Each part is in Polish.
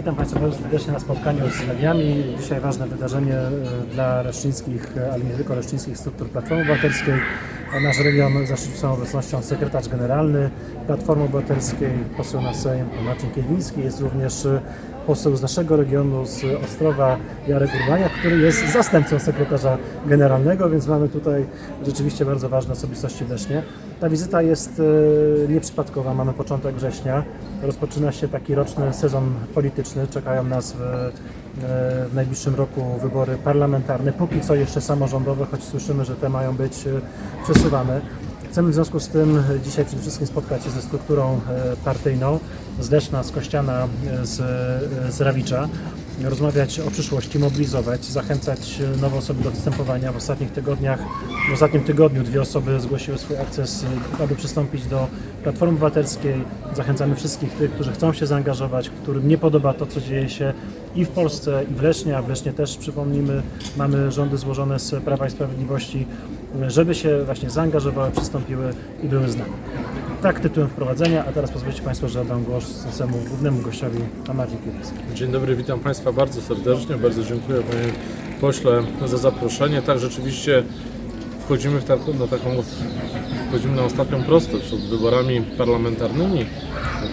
Witam Państwa bardzo serdecznie na spotkaniu z mediami. Dzisiaj ważne wydarzenie e, dla leszczyńskich, e, ale nie tylko leszczyńskich struktur Platformy Obywatelskiej. Nasz region zaszczycił swoją obecnością sekretarz generalny Platformy Obywatelskiej, poseł na Sejm Marcin Kierwiński. Jest również e, poseł z naszego regionu, z Ostrowa Jarek Urbaniak, który jest zastępcą sekretarza generalnego, więc mamy tutaj rzeczywiście bardzo ważne osobistości w Lesznie. Ta wizyta jest e, nieprzypadkowa, mamy początek września. Rozpoczyna się taki roczny sezon polityczny. Czekają nas w, w najbliższym roku wybory parlamentarne. Póki co jeszcze samorządowe, choć słyszymy, że te mają być e, przesuwane. Chcemy w związku z tym dzisiaj przede wszystkim spotkać się ze strukturą e, partyjną z z Kościana, e, z, e, z Rawicza, rozmawiać o przyszłości, mobilizować, zachęcać nowe osoby do występowania. W ostatnich tygodniach, w ostatnim tygodniu dwie osoby zgłosiły swój akces, aby przystąpić do Platformy Obywatelskiej. Zachęcamy wszystkich tych, którzy chcą się zaangażować, którym nie podoba to, co dzieje się i w Polsce, i w Lesznie, a w Lesznie też, przypomnijmy, mamy rządy złożone z Prawa i Sprawiedliwości, żeby się właśnie zaangażowały, przystąpiły i były z nami. Tak tytułem wprowadzenia, a teraz pozwolicie Państwo, że oddam głos naszemu głównemu gościowi, a Marcin Kierwiński. Dzień dobry, witam Państwa bardzo serdecznie. Bardzo dziękuję Panie Pośle za zaproszenie. Tak, rzeczywiście wchodzimy w taką, na taką, wchodzimy na ostatnią prostą przed wyborami parlamentarnymi,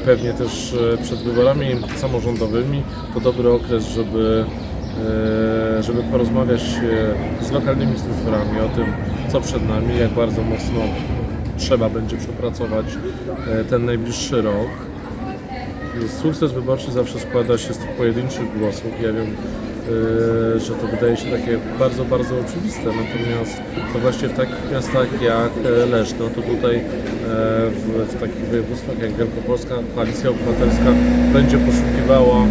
pewnie też e, przed wyborami samorządowymi. To dobry okres, żeby, e, żeby porozmawiać e, z lokalnymi strukturami o tym, co przed nami, jak bardzo mocno trzeba będzie przepracować e, ten najbliższy rok. Sukces wyborczy zawsze składa się z tych pojedynczych głosów. Ja wiem, yy, że to wydaje się takie bardzo, bardzo oczywiste, natomiast to właśnie w takich miastach jak e, Leszno, to tutaj e, w, takich województwach jak Wielkopolska Koalicja Obywatelska będzie poszukiwała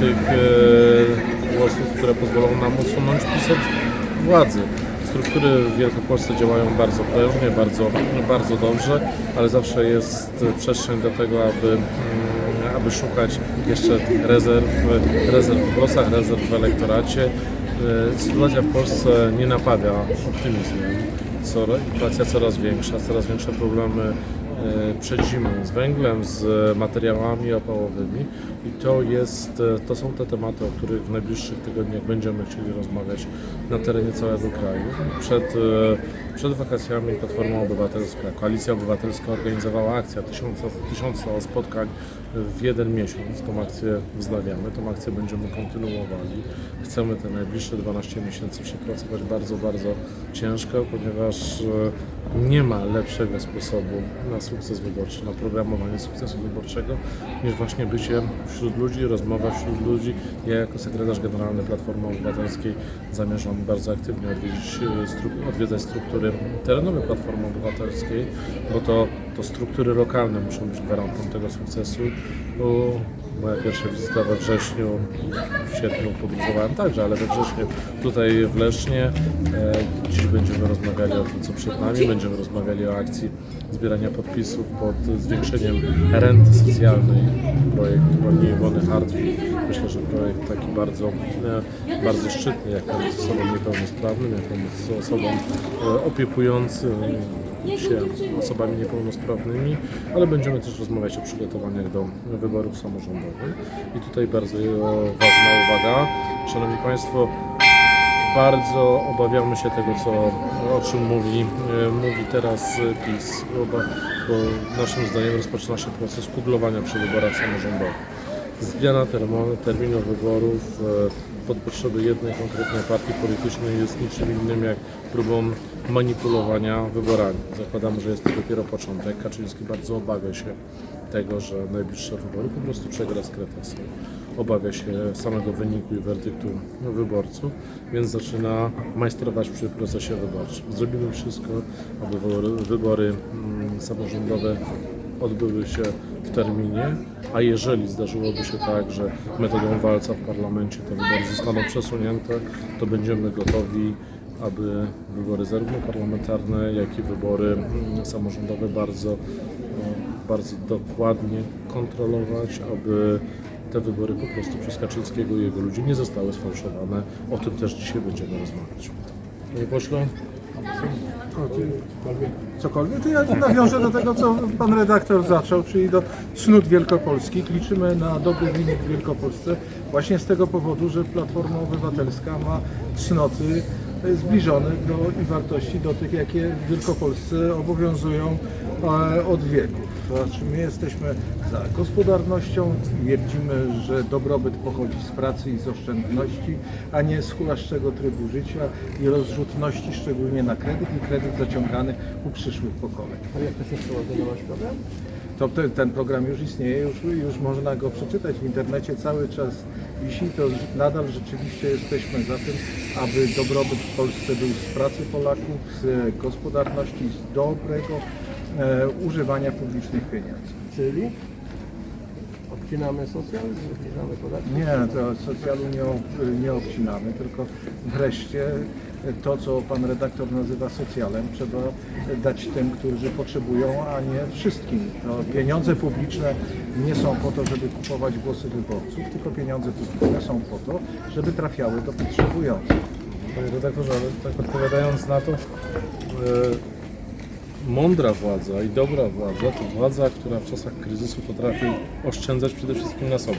tych e, głosów, które pozwolą nam usunąć PiS władzy. Struktury w Wielkopolsce działają bardzo prężnie, bardzo, bardzo dobrze, ale zawsze jest przestrzeń do tego, aby, mm, aby szukać jeszcze rezerw, rezerw w głosach, rezerw w elektoracie. E, Sytuacja w Polsce nie napawia optymizmem. Inflacja coraz większa, coraz większe problemy e, przed zimą z węglem, z materiałami opałowymi i to, jest, e, to są te tematy, o których w najbliższych tygodniach będziemy chcieli rozmawiać na terenie całego kraju. Przed, e, przed wakacjami Platforma Obywatelska, Koalicja Obywatelska organizowała akcję tysiąca, tysiąca spotkań w jeden miesiąc. Tą akcję wznawiamy, tą akcję będziemy kontynuowali. Chcemy te najbliższe 12 miesięcy przepracować bardzo, bardzo ciężko, ponieważ e, nie ma lepszego sposobu na sukces wyborczy, na programowanie sukcesu wyborczego, niż właśnie bycie wśród ludzi, rozmowa wśród ludzi. Ja jako sekretarz generalny Platformy Obywatelskiej zamierzam bardzo aktywnie e, odwiedzać struktury terenowe Platformy Obywatelskiej, bo to, to struktury lokalne muszą być gwarantem tego sukcesu. Moja pierwsza wizyta we wrześniu, w sierpniu podróżowałem także, ale we wrześniu tutaj w Lesznie. E, Dziś będziemy rozmawiali o tym, co przed nami. Będziemy rozmawiali o akcji zbierania podpisów pod zwiększeniem renty socjalnej. Projekt pani Iwony Hartwig. Myślę, że projekt taki bardzo, e, bardzo szczytny, jak pomóc osobom niepełnosprawnym, jak pomóc osobom e, opiekującym się osobami niepełnosprawnymi, ale będziemy też rozmawiać o przygotowaniach do wyborów samorządowych. I tutaj bardzo ważna uwaga, Szanowni Państwo, bardzo obawiamy się tego, co, o czym mówi, e, mówi teraz PiS, bo, bo naszym zdaniem rozpoczyna się proces kuglowania przy wyborach samorządowych. Zmiana terminu wyborów e, pod potrzeby jednej konkretnej partii politycznej jest niczym innym jak próbą manipulowania wyborami. Zakładamy, że jest to dopiero początek. Kaczyński bardzo obawia się tego, że najbliższe wybory po prostu przegra z kretesem. Obawia się samego wyniku i werdyktu wyborców, więc zaczyna majstrować przy procesie wyborczym. Zrobimy wszystko, aby wybory, wybory mm, samorządowe odbyły się w terminie, a jeżeli zdarzyłoby się tak, że metodą walca w parlamencie te wybory zostaną przesunięte, to będziemy gotowi, aby wybory zarówno parlamentarne, jak i wybory mm, samorządowe bardzo, bardzo dokładnie kontrolować, aby te wybory po prostu przez Kaczyńskiego i jego ludzi nie zostały sfałszowane. O tym też dzisiaj będziemy rozmawiać. Panie pośle? Cokolwiek, to ja nawiążę do tego, co pan redaktor zaczął, czyli do cnót wielkopolskich. Liczymy na dobry wynik w Wielkopolsce właśnie z tego powodu, że Platforma Obywatelska ma cnoty e, zbliżone do i wartości do tych, jakie w Wielkopolsce obowiązują e, od wieków. Znaczy my jesteśmy za gospodarnością, twierdzimy, że dobrobyt pochodzi z pracy i z oszczędności, a nie z hulaszczego trybu życia i rozrzutności, szczególnie na kredyt i kredyt zaciągany u przyszłych pokoleń. A jak to się skoordynować program? To ten, ten program już istnieje, już, już można go przeczytać w internecie, cały czas wisi, to nadal rzeczywiście jesteśmy za tym, aby dobrobyt w Polsce był z pracy Polaków, z gospodarności, z dobrego e, używania publicznych pieniędzy. Czyli odcinamy socjal, obniżamy podatki. Nie, to socjalu nie, ob- nie obcinamy, tylko wreszcie to, co pan redaktor nazywa socjalem, trzeba dać tym, którzy potrzebują, a nie wszystkim. To pieniądze publiczne nie są po to, żeby kupować głosy wyborców, tylko pieniądze publiczne są po to, żeby trafiały do potrzebujących. Panie redaktorze, ale tak odpowiadając na to, e, mądra władza i dobra władza to władza, która w czasach kryzysu potrafi oszczędzać przede wszystkim na sobie.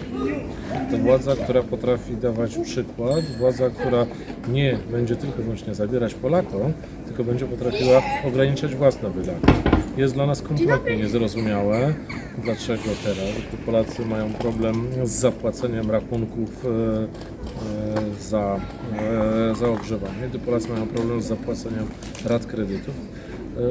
To władza, która potrafi dawać przykład, władza, która nie będzie tylko wyłącznie zabierać Polakom, tylko będzie potrafiła ograniczać własne wydatki. Jest dla nas kompletnie niezrozumiałe, dlaczego teraz, gdy Polacy mają problem z zapłaceniem rachunków e, e, za, e, za ogrzewanie, gdy Polacy mają problem z zapłaceniem rat kredytów,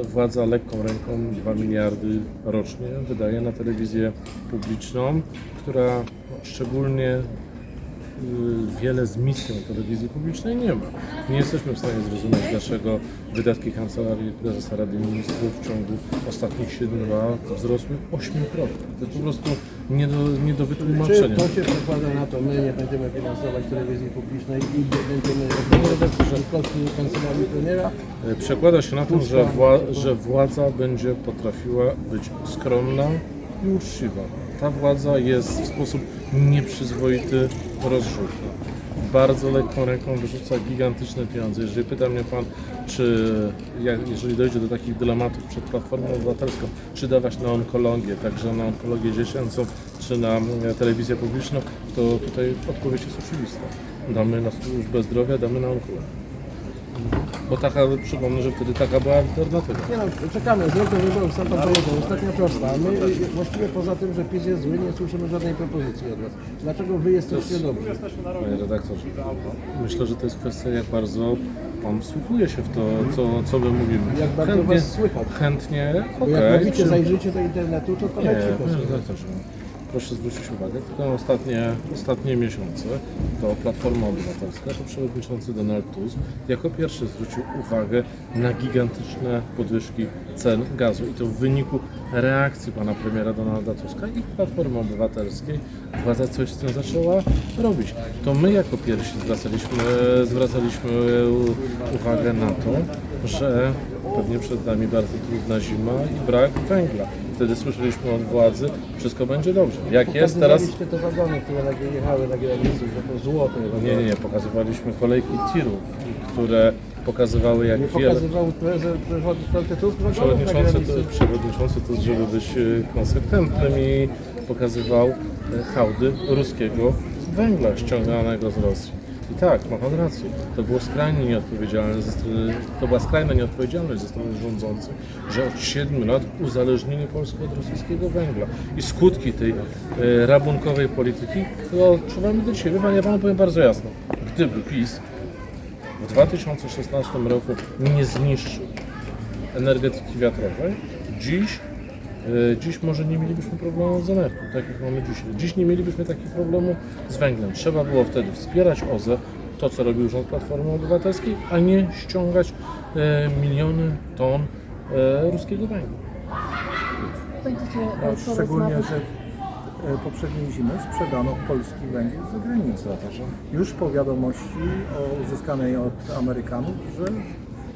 władza lekką ręką 2 miliardy rocznie wydaje na telewizję publiczną, która szczególnie y, wiele z misją telewizji publicznej nie ma. Nie jesteśmy w stanie zrozumieć, dlaczego wydatki Kancelarii Prezesa Rady Ministrów w ciągu ostatnich 7 lat wzrosły 8%. To jest po prostu nie do, nie do Czy wytłumaczenia. to się przekłada na to, my nie będziemy finansować telewizji publicznej i będziemy robić koszty kancelarii premiera? E, Przekłada się na to, że, wła- że władza będzie potrafiła być skromna i uczciwa. Ta władza jest w sposób nieprzyzwoity rozrzutna. Bardzo lekką ręką wyrzuca gigantyczne pieniądze. Jeżeli pyta mnie Pan, czy jak, jeżeli dojdzie do takich dylematów przed Platformą Obywatelską, czy dawać na onkologię, także na onkologię dziecięcą, czy na e, telewizję publiczną, to tutaj odpowiedź jest oczywista. Damy na służbę zdrowia, damy na onkologię. Bo taka, przypomnę, że wtedy taka była alternatywa. Nie no, czekamy, z roku wyborów, sam pan powiedział, ostatnia prosta. My y, właściwie poza tym, że PiS jest zły, nie słyszymy żadnej propozycji od was. Dlaczego wy jesteście dobrzy? Panie redaktorze, myślę, że to jest kwestia, jak bardzo Pan wsłuchuje się w to, co, co my mówimy. Jak bardzo was słychać? Chętnie, Bo okej. jak mówicie, czy- zajrzyjcie do internetu, to to Nie, leci panie redaktorze, proszę zwrócić uwagę, tylko ostatnie, ostatnie miesiące to Platforma Obywatelska, to przewodniczący Donald Tusk jako pierwszy zwrócił uwagę na gigantyczne podwyżki cen gazu i to w wyniku reakcji pana premiera Donalda Tuska i Platformy Obywatelskiej władza coś z tym zaczęła robić. To my jako pierwsi zwracaliśmy, zwracaliśmy uwagę na to, że pewnie przed nami bardzo trudna zima i brak węgla. Wtedy słyszeliśmy od władzy, wszystko będzie dobrze. Jak jest teraz? Pokazywaliście te wagony, które jechały na granicy, że to złote wagony. Nie, nie, nie, pokazywaliśmy kolejki tirów, które pokazywały jak Nie wiele... pokazywał przewodniczący Tusk wagonów na Przewodniczący, granicy. to, przewodniczący to, żeby być e, konsekwentnym i pokazywał e, hałdy ruskiego węgla ściąganego z Rosji. I tak, ma pan rację, to było skrajnie nieodpowiedzialne ze strony, to była skrajna nieodpowiedzialność ze strony rządzących, że od 7 lat uzależnili Polskę od rosyjskiego węgla. I skutki tej e, rabunkowej polityki to odczuwamy do dzisiaj. Wie panu powiem bardzo jasno, gdyby PiS w 2016 roku nie zniszczył energetyki wiatrowej, dziś, dziś może nie mielibyśmy problemu z energią, tak jak mamy dzisiaj. Dziś nie mielibyśmy takich problemów z węglem. Trzeba było wtedy wspierać OZE, to co robił rząd Platformy Obywatelskiej, a nie ściągać e, miliony ton e, ruskiego węgla. Będziecie e, szczególnie, że e, poprzedniej zimy sprzedano polski węgiel za granicę. Już po wiadomości o uzyskanej od Amerykanów, że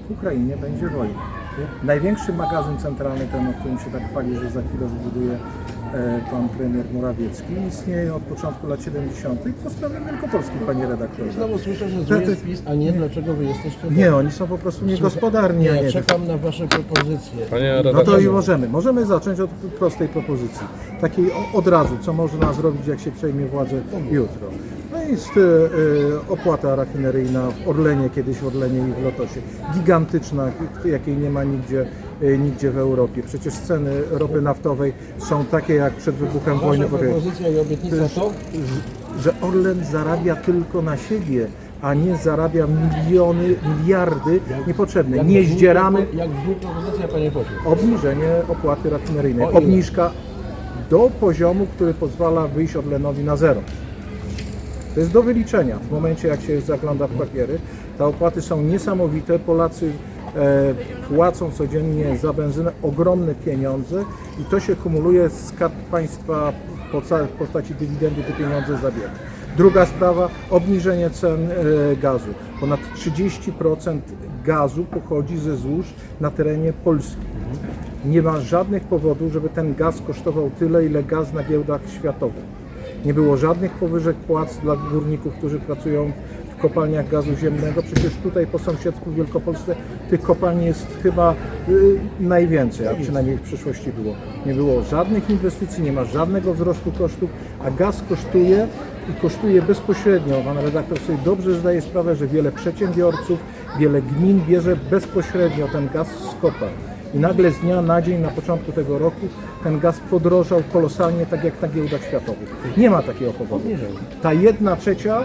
w Ukrainie będzie wojna. Największy magazyn centralny, ten, o którym się tak chwali, że za chwilę wybuduje e, pan premier Morawiecki, istnieje od początku lat 70. po stronie Wielkopolskiej, panie redaktorze. Znowu słyszę, że To- zły to- jest PiS, a nie dlaczego wy jesteście Nie, oni są po prostu niegospodarni, a Nie, nie. czekam na wasze propozycje. Panie No to i możemy. Możemy zacząć od prostej propozycji. Takiej od razu, co można zrobić, jak się przejmie władzę jutro. Jest e, opłata rafineryjna w Orlenie, kiedyś w Orlenie i w Lotosie. Gigantyczna, jakiej nie ma nigdzie, e, nigdzie w Europie. Przecież ceny ropy naftowej są takie jak przed wybuchem wojny Wasza propozycja i obietnica to? że Orlen zarabia tylko na siebie, a nie zarabia miliony, miliardy niepotrzebne. Nie brzmi zdzieramy Jak brzmi propozycja, panie pośle? obniżenie opłaty rafineryjnej. Obniżka do poziomu, który pozwala wyjść Orlenowi na zero. To jest do wyliczenia. W momencie, jak się zagląda w papiery, te opłaty są niesamowite. Polacy e, płacą codziennie za benzynę ogromne pieniądze i to się kumuluje. Skarb Państwa w poca- w postaci dywidendy te pieniądze zabiera. Druga sprawa, obniżenie cen e, gazu. Ponad 30% gazu pochodzi ze złóż na terenie Polski. Nie ma żadnych powodów, żeby ten gaz kosztował tyle, ile gaz na giełdach światowych. Nie było żadnych powyżek płac dla górników, którzy pracują w kopalniach gazu ziemnego. Przecież tutaj po sąsiedztwu w Wielkopolsce tych kopalni jest chyba y, najwięcej, a przynajmniej w przyszłości było. Nie było żadnych inwestycji, nie ma żadnego wzrostu kosztów, a gaz kosztuje i kosztuje bezpośrednio. Pan redaktor sobie dobrze zdaje sprawę, że wiele przedsiębiorców, wiele gmin bierze bezpośrednio ten gaz z kopalń. I nagle z dnia na dzień, na początku tego roku, ten gaz podrożał kolosalnie, tak jak na giełdach światowych. Nie ma takiego powodu. Ta jedna trzecia e,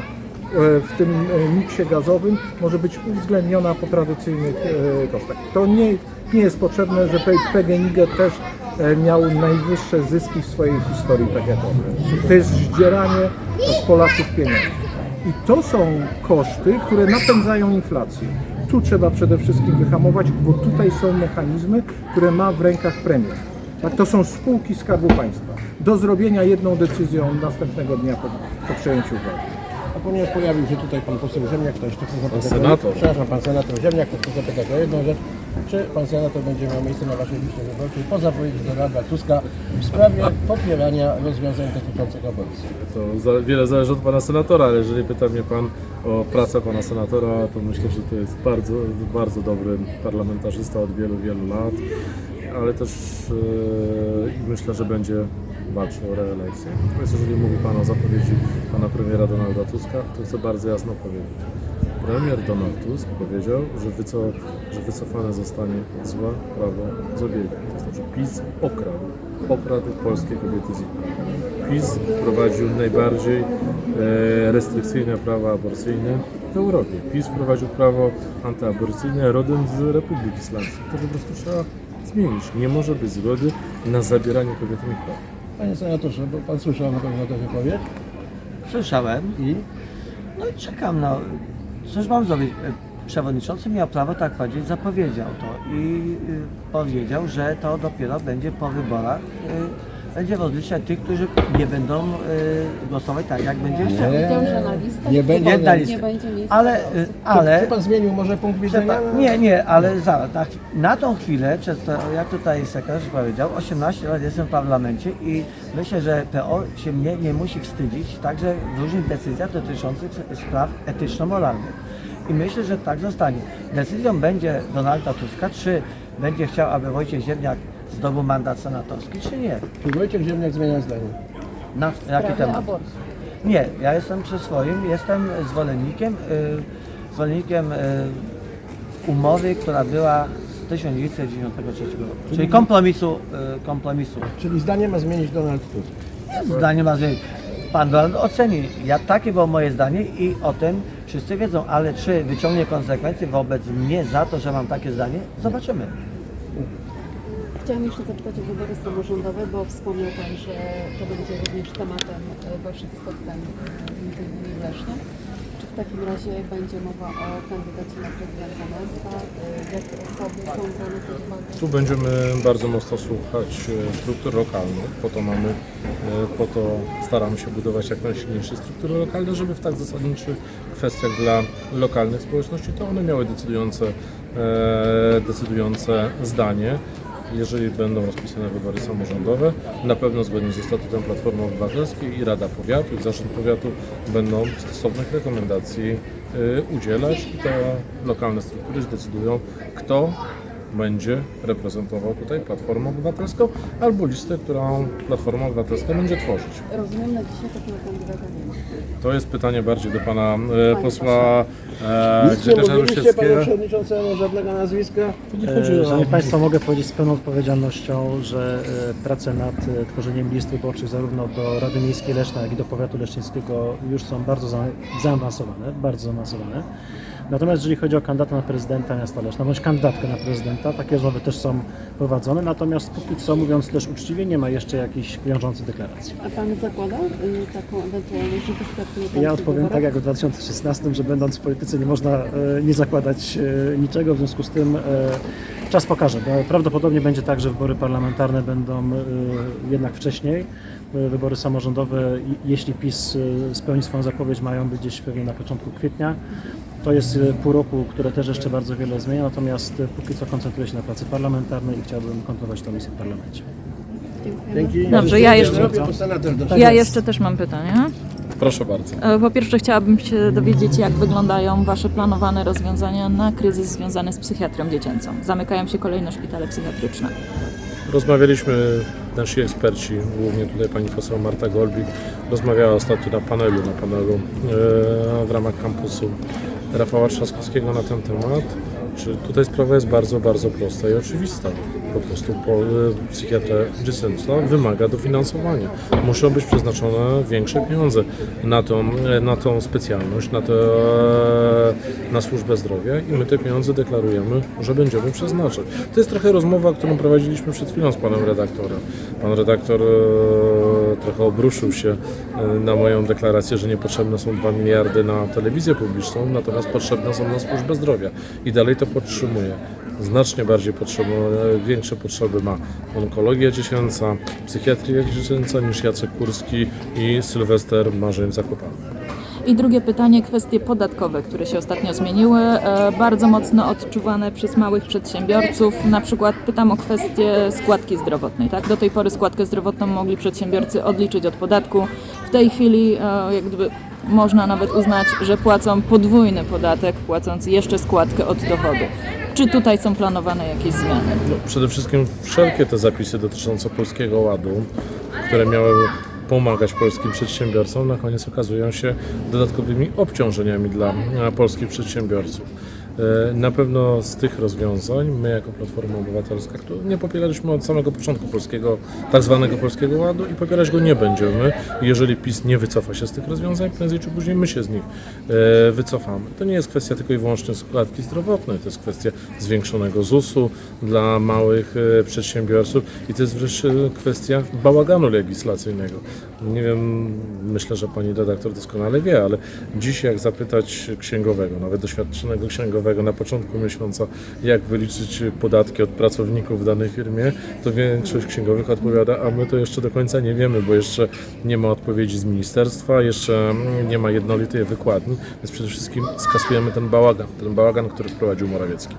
w tym e, miksie gazowym może być uwzględniona po tradycyjnych e, kosztach. To nie, nie jest potrzebne, że PGNiG też miał najwyższe zyski w swojej historii, tak jak on. To jest zdzieranie z Polaków pieniędzy. I to są koszty, które napędzają inflację. Tu trzeba przede wszystkim wyhamować, bo tutaj są mechanizmy, które ma w rękach premier. Tak, to są spółki Skarbu Państwa. Do zrobienia jedną decyzją następnego dnia po, po przejęciu władzy. Ponieważ pojawił się tutaj pan poseł Ziemniak, to jeszcze chcę zapytać. Pan senator. Przepraszam, pan senator Ziemniak, to chcę zapytać o jedną rzecz. Czy pan senator będzie miał miejsce na waszej liście wyborczej po zapowiedzi Donalda Tuska w sprawie popierania rozwiązań dotyczących aborcji? to za, wiele zależy od pana senatora, ale jeżeli pyta mnie pan o pracę pana senatora, to myślę, że to jest bardzo, bardzo dobry parlamentarzysta od wielu, wielu lat, ale też i myślę, że będzie walczył o reelekcję. Natomiast jeżeli mówi pan o zapowiedzi pana premiera Donalda Tuska, to chcę bardzo jasno powiedzieć. Premier Donald Tusk powiedział, że, wyco, że wycofane zostanie złe prawo zabiegu. To znaczy PiS okradł, okradł polskie kobiety z. PiS wprowadził najbardziej e, restrykcyjne prawa aborcyjne w Europie. PiS wprowadził prawo antyaborcyjne rodem z Republiki Islamskiej. To po prostu trzeba zmienić. Nie może być zgody na zabieranie kobietom ich praw. Panie senatorze, bo pan słyszał na pewno tę wypowiedź Słyszałem. i No i czekam, no. Cóż mam zrobić? E, Przewodniczący miał prawo tak powiedzieć, zapowiedział to i y, powiedział, że to dopiero będzie po wyborach. Y, będzie rozliczać tych, którzy nie będą y, głosować tak, jak będzie chciał. Nie to będzie na nie będzie miejsca Ale, y, osób. ale czy pan zmienił może punkt widzenia? Przepa- Nie, nie, ale zaraz. Na, na tą chwilę, przez to, jak tutaj sekretarz powiedział, 18 lat jestem w parlamencie i myślę, że PO się mnie nie musi wstydzić także w różnych decyzjach dotyczących spraw etyczno-moralnych. I myślę, że tak zostanie. Decyzją będzie Donalda Tuska, czy będzie chciał, aby Wojciech Ziemniak zdobył mandat senatorski, czy nie. Czy Wojciech Ziemniak zmienia zdanie? Na jaki temat? aborcji. Nie, ja jestem przy swoim, jestem zwolennikiem, y, zwolennikiem y, umowy, która była z 1993 roku, czyli kompromisu, y, kompromisu. Czyli zdanie ma zmienić Donald Tusk. Zdanie ma zmienić. Pan Donald oceni, ja, takie było moje zdanie i o tym wszyscy wiedzą, ale czy wyciągnie konsekwencje wobec mnie za to, że mam takie zdanie, zobaczymy. Chciałam jeszcze zapytać o wybory samorządowe, bo wspomniał Pan, że to będzie również tematem e, Waszych spotkań, e, w Lesznie. Czy w takim razie będzie mowa o kandydacie na prezydenta miasta? E, Jakie osoby są brane pod uwagę? Tu będziemy bardzo mocno słuchać struktur lokalnych, po to mamy, po to staramy się budować jak najsilniejsze struktury lokalne, żeby w tak zasadniczych kwestiach dla lokalnych społeczności to one miały decydujące decydujące zdanie. Jeżeli będą rozpisane wybory samorządowe, na pewno zgodnie ze statutem Platformy Obywatelskiej i Rada Powiatu i Zarząd Powiatu będą stosownych rekomendacji e, udzielać. I te lokalne struktury zdecydują, kto będzie reprezentował tutaj Platformę Obywatelską albo listę, którą Platforma Obywatelska będzie tworzyć. Rozumiem, na dzisiaj takiego kandydata nie ma. To jest pytanie bardziej do pana e, posła e, Nic nie Grzegorza mówiliście panu Rusieckiego. przewodniczącemu żadnego nazwiska? Nie chodzi E, o... Szanowni Państwo, mogę powiedzieć z pełną odpowiedzialnością, że e, prace nad e, tworzeniem list wyborczych zarówno do Rady Miejskiej Leszna, jak i do Powiatu Leszczyńskiego już są bardzo za- zaawansowane, bardzo zaawansowane. Natomiast jeżeli chodzi o kandydata na prezydenta miasta Leszna, bądź kandydatkę na prezydenta, takie rozmowy też są prowadzone, natomiast póki co, mówiąc też uczciwie, nie ma jeszcze jakichś wiążących deklaracji. A Pan zakłada y, taką ewentualność, że wystartuje Pan Ja w tych odpowiem tak jak w 2016, że będąc w polityce nie można e, nie zakładać e, niczego, w związku z tym e, czas pokaże. Bo Prawdopodobnie będzie tak, że wybory parlamentarne będą e, jednak wcześniej. E, Wybory samorządowe, i- jeśli PiS e, spełni swoją zapowiedź, mają być gdzieś pewnie na początku kwietnia. To jest e, pół roku, które też jeszcze bardzo wiele zmienia, natomiast e, póki co koncentruję się na pracy parlamentarnej i chciałbym kontynuować tę misję w parlamencie. Dzięki. Dobrze, ja jeszcze- Ja jeszcze też mam pytanie. Proszę bardzo. E, Po pierwsze chciałabym się dowiedzieć, jak wyglądają Wasze planowane rozwiązania na kryzys związany z psychiatrią dziecięcą. Zamykają się kolejne szpitale psychiatryczne. Rozmawialiśmy, nasi eksperci, głównie tutaj pani poseł Marta Golbik, rozmawiała ostatnio na panelu, na panelu e, w ramach kampusu Rafała Trzaskowskiego na ten temat. Czy tutaj sprawa jest bardzo, bardzo prosta i oczywista. Po prostu po, psychiatria dziecięca wymaga dofinansowania. Muszą być przeznaczone większe pieniądze na tą, na tą specjalność, na, te, na służbę zdrowia i my te pieniądze deklarujemy, że będziemy przeznaczać. To jest trochę rozmowa, którą prowadziliśmy przed chwilą z panem redaktorem. Pan redaktor e, trochę obruszył się e, na moją deklarację, że niepotrzebne są 2 miliardy na telewizję publiczną, natomiast potrzebne są na służbę zdrowia. I dalej to podtrzymuję. Znacznie bardziej potrzebne, większe potrzeby ma onkologia dziecięca, psychiatria dziecięca niż Jacek Kurski i Sylwester Marzeń Zakopany. I drugie pytanie, kwestie podatkowe, które się ostatnio zmieniły, e, bardzo mocno odczuwane przez małych przedsiębiorców. Na przykład pytam o kwestię składki zdrowotnej. Tak? Do tej pory składkę zdrowotną mogli przedsiębiorcy odliczyć od podatku. W tej chwili e, jak gdyby można nawet uznać, że płacą podwójny podatek, płacąc jeszcze składkę od dochodu. Czy tutaj są planowane jakieś zmiany? No, przede wszystkim wszelkie te zapisy dotyczące Polskiego Ładu, które miały pomagać polskim przedsiębiorcom, na koniec okazują się dodatkowymi obciążeniami dla e, polskich przedsiębiorców. E, Na pewno z tych rozwiązań my jako Platforma Obywatelska, którą nie popieraliśmy od samego początku polskiego, tak zwanego Polskiego Ładu i popierać go nie będziemy. Jeżeli PiS nie wycofa się z tych rozwiązań, prędzej czy później my się z nich e, wycofamy. To nie jest kwestia tylko i wyłącznie składki zdrowotnej, to jest kwestia zwiększonego ZUS-u dla małych e, przedsiębiorców i to jest wreszcie kwestia bałaganu legislacyjnego. Nie wiem, myślę, że pani redaktor doskonale wie, ale dziś jak zapytać księgowego, nawet doświadczonego księgowego na początku miesiąca, jak wyliczyć podatki od pracowników w danej firmie, to większość księgowych odpowiada, a my to jeszcze do końca nie wiemy, bo jeszcze nie ma odpowiedzi z ministerstwa, jeszcze nie ma jednolitej wykładni, więc przede wszystkim skasujemy ten bałagan, ten bałagan, który wprowadził Morawiecki.